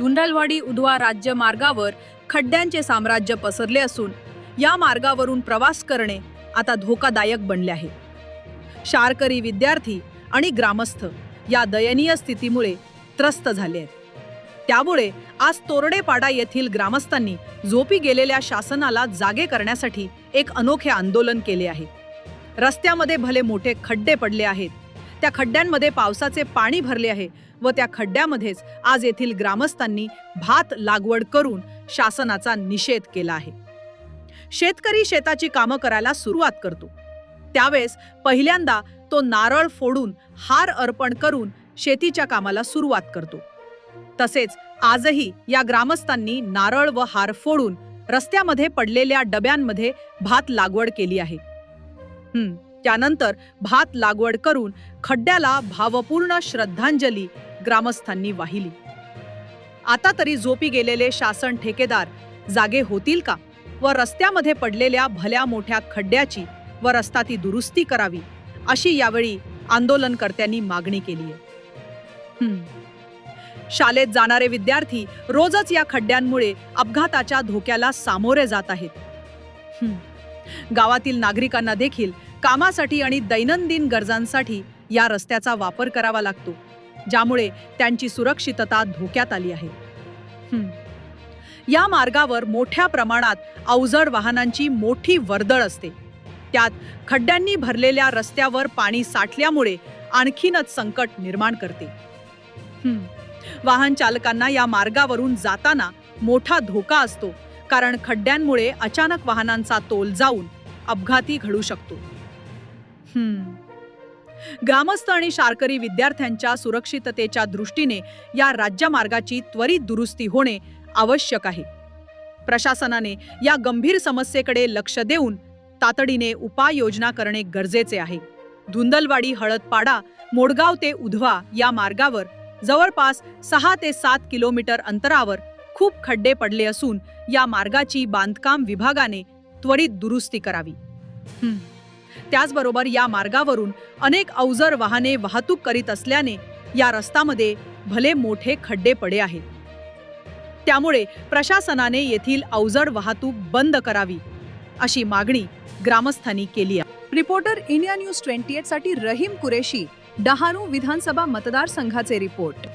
धुंडलवाडी उधवा राज्य मार्गावर खड्ड्यांचे साम्राज्य पसरले असून या मार्गावरून प्रवास करणे आता धोकादायक बनले आहे. शारकरी विद्यार्थी आणि ग्रामस्थ या दयनीय स्थितीमुळे त्रस्त झाले आहेत. त्यामुळे आज तोरडेपाडा येथील ग्रामस्थांनी झोपी गेलेल्या शासनाला जागे करण्यासाठी एक अनोखे आंदोलन केले आहे. रस्त्यामध्ये भले मोठे खड्डे पडले आहेत त्या खड्ड्यांमध्ये पावसाचे पाणी भरले आहे व त्या खड्ड्यामध्येच आज येथील ग्रामस्थांनी भात लागवड करून शासनाचा निषेध केला आहे. शेतकरी शेताची कामं करायला सुरुवात करतो. त्यावेळेस पहिल्यांदा तो नारळ फोडून हार अर्पण करून शेतीच्या कामाला सुरुवात करतो. तसेच आजही या ग्रामस्थांनी नारळ व हार फोडून रस्त्यामध्ये पडलेल्या डब्यांमध्ये भात लागवड केली आहे. त्यानंतर भात लागवड करून खड्ड्याला भावपूर्ण श्रद्धांजली ग्रामस्थांनी वाहिली. आता तरी झोपी गेलेले शासन ठेकेदार जागे होतील का? व रस्त्यामध्ये पडलेल्या भल्या मोठ्या खड्ड्याची व रस्ता ती दुरुस्ती करावी अशी यावेळी आंदोलनकर्त्यांनी मागणी केली आहे. शाळेत जाणारे विद्यार्थी रोजच या खड्ड्यांमुळे अपघाताच्या धोक्याला सामोरे जात आहेत. गावातील नागरिकांना देखील कामासाठी आणि दैनंदिन गरजांसाठी या रस्त्याचा वापर करावा लागतो. ज्यामुळे त्यांची सुरक्षितता धोक्यात आली आहे. या मार्गावर मोठ्या प्रमाणात अवजड वाहनांची मोठी वर्दळ असते. त्यात खड्ड्यांनी भरलेल्या रस्त्यावर पाणी साठल्यामुळे आणखीनच संकट निर्माण करते. वाहन चालकांना या मार्गावरून जाताना मोठा धोका असतो कारण खड्ड्यांमुळे अचानक वाहनांचा तोल जाऊन अपघाती घडू शकतो. ग्रामस्थ आणि शारकरी विद्यार्थ्यांच्या सुरक्षिततेच्या दृष्टीने या राज्यमार्गाची त्वरित दुरुस्ती होणे आवश्यक आहे. प्रशासनाने या गंभीर समस्येकडे लक्ष देऊन तातडीने उपाययोजना करणे गरजेचे आहे. धुंदलवाडी हळदपाडा मोडगाव ते उधवा या मार्गावर जवळपास सहा ते सात किलोमीटर अंतरावर खूप खड्डे पडले असून या मार्गाची बांधकाम विभागाने त्वरित दुरुस्ती करावी. त्याचबरोबर या मार्गावरून अनेक अवजर वाहने वाहतूक करीत असल्याने या रस्त्यामध्ये भले मोठे खड्डे पडे आहेत. त्यामुळे प्रशासनाने येथील अवजड वाहतूक बंद करावी अशी मागणी ग्रामस्थांनी केली आहे. रिपोर्टर इंडिया न्यूज ट्वेंटी एटसाठी रहीम कुरेशी डहाणू विधानसभा मतदारसंघाचे रिपोर्ट.